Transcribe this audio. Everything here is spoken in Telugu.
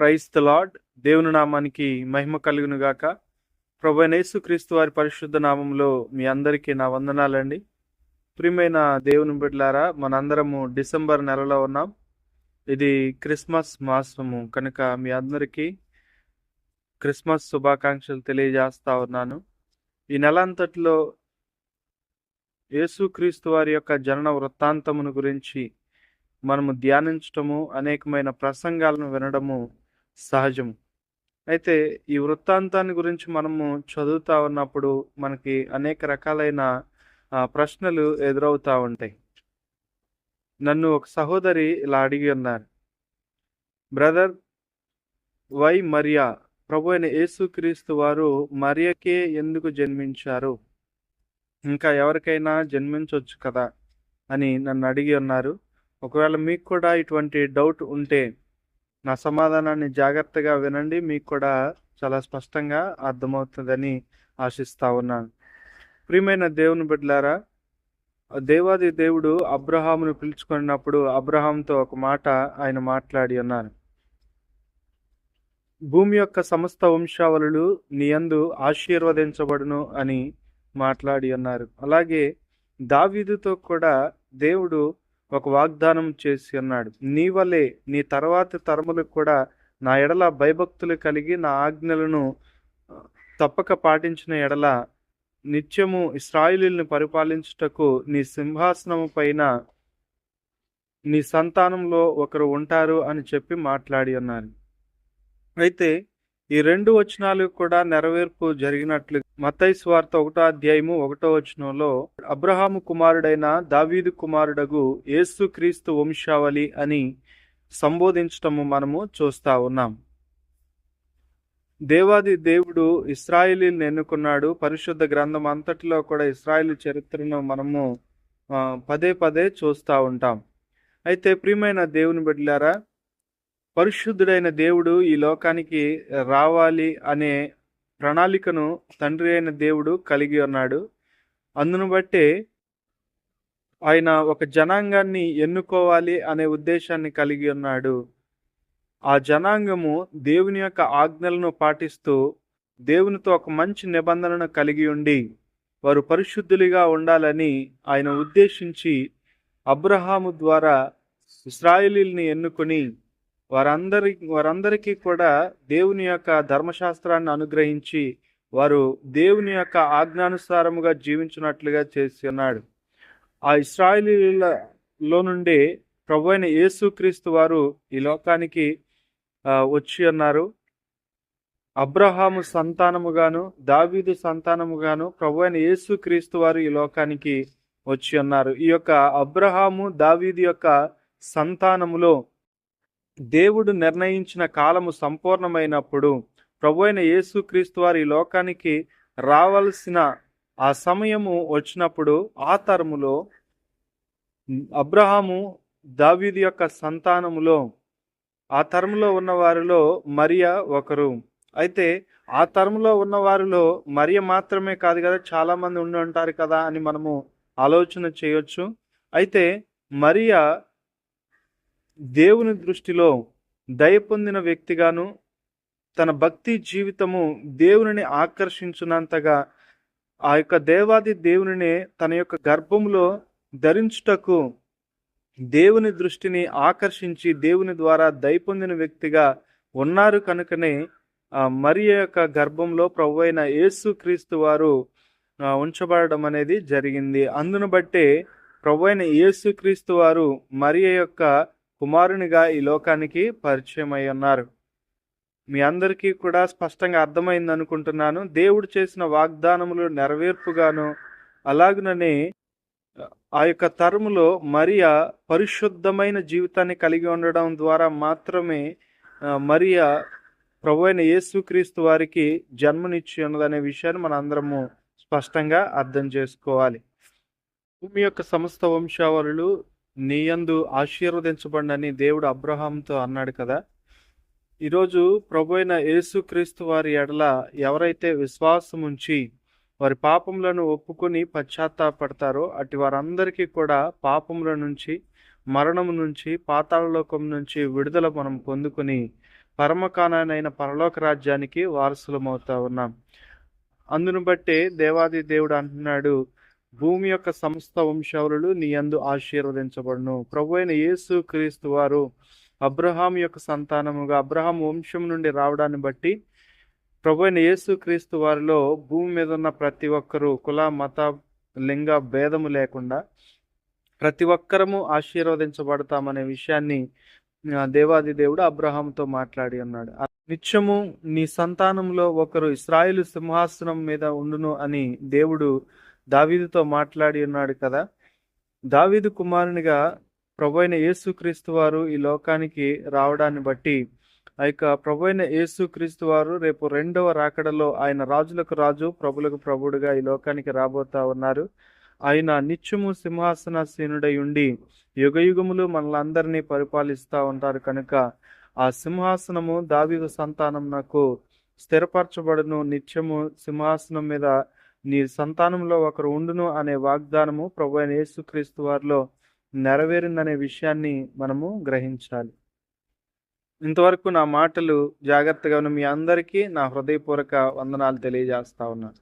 ప్రైస్ ద లార్డ్ దేవుని నామానికి మహిమ కలుగును గాక ప్రభు యేసుక్రీస్తు వారి పరిశుద్ధ నామంలో మీ అందరికీ నా వందనాలండి. ప్రియమైన దేవుని బిడ్డలారా మనందరము డిసెంబర్ నెలలో ఉన్నాం. ఇది క్రిస్మస్ మాసము. కనుక మీ అందరికీ క్రిస్మస్ శుభాకాంక్షలు తెలియజేస్తా ఉన్నాను. ఈ నెల అంతటిలో యేసుక్రీస్తు వారి యొక్క జనన వృత్తాంతమును గురించి మనము ధ్యానించటము అనేకమైన ప్రసంగాలను వినడము సహజము అయితే ఈ వృత్తాంతాన్ని గురించి మనము చదువుతా ఉన్నప్పుడు మనకి అనేక రకాలైన ప్రశ్నలు ఎదురవుతూ ఉంటాయి. నన్ను ఒక సహోదరి ఇలా అడిగి ఉన్నారు. Brother why Mariya? ప్రభు అయిన యేసుక్రీస్తు వారు మరియకే ఎందుకు జన్మించారు? ఇంకా ఎవరికైనా జన్మించవచ్చు కదా? అని నన్ను అడిగి ఉన్నారు. ఒకవేళ మీకు కూడా ఇటువంటి డౌట్ ఉంటే నా సమాధానాన్ని జాగ్రత్తగా వినండి. మీకు కూడా చాలా స్పష్టంగా అర్థమవుతుందని ఆశిస్తా ఉన్నాను. ప్రియమైన దేవుని బిడ్డలారా దేవాది దేవుడు అబ్రహామును పిలుచుకున్నప్పుడు అబ్రహాంతో ఒక మాట ఆయన మాట్లాడి ఉన్నారు భూమి యొక్క సమస్త వంశావళులు నీయందు ఆశీర్వదించబడును అని మాట్లాడి ఉన్నారు. అలాగే దావీదుతో కూడా దేవుడు ఒక వాగ్దానం చేసి ఉన్నాడు నీ వలే నీ తర్వాతి తరములకు కూడా నా ఎడల భయభక్తులు కలిగి నా ఆజ్ఞలను తప్పక పాటించిన ఎడల నిత్యము ఇస్రాయిలీల్ని పరిపాలించుటకు నీ సింహాసనము పైన నీ సంతానంలో ఒకరు ఉంటారు అని చెప్పి మాట్లాడి అన్నారు. అయితే ఈ రెండు వచనాలు కూడా నెరవేర్పు జరిగినట్లు మతై స్వార్థ ఒకటో అధ్యాయము ఒకటో వచనంలో అబ్రహాము కుమారుడైన దావీదు కుమారుడగు యేసు క్రీస్తు వంశావళి అని సంబోధించటము మనము చూస్తా ఉన్నాం. దేవాది దేవుడు ఇస్రాయేలీని ఎన్నుకున్నాడు. పరిశుద్ధ గ్రంథం అంతటిలో కూడా ఇస్రాయిలీ చరిత్రను మనము పదే పదే చూస్తూ ఉంటాం. అయితే ప్రియమైన దేవుని బిడ్డలారా పరిశుద్ధుడైన దేవుడు ఈ లోకానికి రావాలి అనే ప్రణాళికను తండ్రి అయిన దేవుడు కలిగి ఉన్నాడు. అందును బట్టే ఆయన ఒక జనాంగాన్ని ఎన్నుకోవాలి అనే ఉద్దేశాన్ని కలిగి ఉన్నాడు. ఆ జనాంగము దేవుని యొక్క ఆజ్ఞలను పాటిస్తూ దేవునితో ఒక మంచి నిబంధనను కలిగి ఉండి వారు పరిశుద్ధులుగా ఉండాలని ఆయన ఉద్దేశించి అబ్రహాము ద్వారా ఇస్రాయేలీల్ని ఎన్నుకొని వారందరి వారందరికీ కూడా దేవుని యొక్క ధర్మశాస్త్రాన్ని అనుగ్రహించి వారు దేవుని యొక్క ఆజ్ఞానుసారముగా జీవించినట్లుగా చేసి ఉన్నాడు. ఆ ఇస్రాయిలీలలో నుండి ప్రభు అయిన యేసుక్రీస్తు వారు ఈ లోకానికి వచ్చి ఉన్నారు అబ్రహాము సంతానముగాను దావీదు సంతానముగాను ప్రభు అయిన యేసుక్రీస్తు వారు ఈ లోకానికి వచ్చి ఉన్నారు ఈ యొక్క అబ్రహాము దావీదు యొక్క సంతానములో దేవుడు నిర్ణయించిన కాలము సంపూర్ణమైనప్పుడు ప్రభు అయిన యేసుక్రీస్తు వారి లోకానికి రావాల్సిన ఆ సమయము వచ్చినప్పుడు ఆ తరములో అబ్రహాము దావీది యొక్క సంతానములో ఆ తరములో ఉన్న వారిలో మరియా ఒకరు. అయితే ఆ తరములో ఉన్న వారిలో మరియ మాత్రమే కాదు కదా చాలామంది ఉండి ఉంటారు కదా అని మనము ఆలోచన చేయొచ్చు. అయితే మరియా దేవుని దృష్టిలో దయ పొందిన వ్యక్తిగాను తన భక్తి జీవితము దేవునిని ఆకర్షించినంతగా ఆ యొక్క దేవాది దేవునినే తన యొక్క గర్భములో ధరించుటకు దేవుని దృష్టిని ఆకర్షించి దేవుని ద్వారా దయ పొందిన వ్యక్తిగా ఉన్నారు కనుకనే మరి యొక్క గర్భంలో ప్రభు అయిన యేసు క్రీస్తు వారు ఉంచబడడం అనేది జరిగింది. అందును బట్టే ప్రభు అయిన యేసు క్రీస్తు వారు మరి యొక్క కుమారునిగా ఈ లోకానికి పరిచయం అయి ఉన్నారు. మీ అందరికీ కూడా స్పష్టంగా అర్థమైంది అనుకుంటున్నాను. దేవుడు చేసిన వాగ్దానములు నెరవేర్పుగాను అలాగుననే ఆ యొక్క తరములో మరియా పరిశుద్ధమైన జీవితాన్ని కలిగి ఉండడం ద్వారా మాత్రమే మరియా ప్రభు అయిన యేసుక్రీస్తు వారికి జన్మనిచ్చి ఉన్నదనే విషయాన్ని మన అందరము స్పష్టంగా అర్థం చేసుకోవాలి. భూమి యొక్క సమస్త వంశావళులు నీయందు ఆశీర్వదించబడినని దేవుడు అబ్రహాంతో అన్నాడు కదా. ఈరోజు ప్రభు అయిన యేసుక్రీస్తు వారి ఎడల ఎవరైతే విశ్వాసం ఉంచి వారి పాపములను ఒప్పుకొని పశ్చాత్తాపడతారో అటు వారందరికీ కూడా పాపముల నుంచి మరణం నుంచి పాతాళలోకం నుంచి విడుదల మనం పొందుకొని పరమకానైన పరలోక రాజ్యానికి వారసులమవుతా ఉన్నాం. అందును బట్టే దేవాది దేవుడు అంటున్నాడు భూమి యొక్క సమస్త వంశావళులు నీ యందు ఆశీర్వదించబడును. ప్రభు అయిన యేసు క్రీస్తు వారు అబ్రహాం యొక్క సంతానముగా అబ్రహాం వంశం నుండి రావడాన్ని బట్టి ప్రభు అయిన యేసు క్రీస్తు వారిలో భూమి మీద ఉన్న ప్రతి ఒక్కరూ కుల మత లింగ భేదము లేకుండా ప్రతి ఒక్కరము ఆశీర్వదించబడతామనే విషయాన్ని దేవాది దేవుడు అబ్రహాంతో మాట్లాడి ఉన్నాడు. నిత్యము నీ సంతానంలో ఒకరు ఇస్రాయిల్ సింహాసనం మీద ఉండును అని దేవుడు దావీదుతో మాట్లాడి ఉన్నాడు కదా. దావీదు కుమారునిగా ప్రభు అయిన యేసుక్రీస్తు వారు ఈ లోకానికి రావడాన్ని బట్టి ఆ యొక్క ప్రభు అయిన యేసుక్రీస్తు వారు రేపు రెండవ రాకడలో ఆయన రాజులకు రాజు ప్రభులకు ప్రభుడుగా ఈ లోకానికి రాబోతా ఉన్నారు. ఆయన నిత్యము సింహాసనాసీనుడై ఉండి యుగ యుగములు మనలందరినీ పరిపాలిస్తూ ఉంటారు కనుక ఆ సింహాసనము దావీదు సంతానం నాకు స్థిరపరచబడును. నిత్యము సింహాసనం మీద నీ సంతానంలో ఒకరు ఉండును అనే వాగ్దానము ప్రభు అయిన యేసుక్రీస్తు వారిలో నెరవేరిందనే విషయాన్ని మనము గ్రహించాలి. ఇంతవరకు నా మాటలు జాగ్రత్తగా ఉన్న మీ అందరికీ నా హృదయపూర్వక వందనాలు తెలియజేస్తా ఉన్నాను.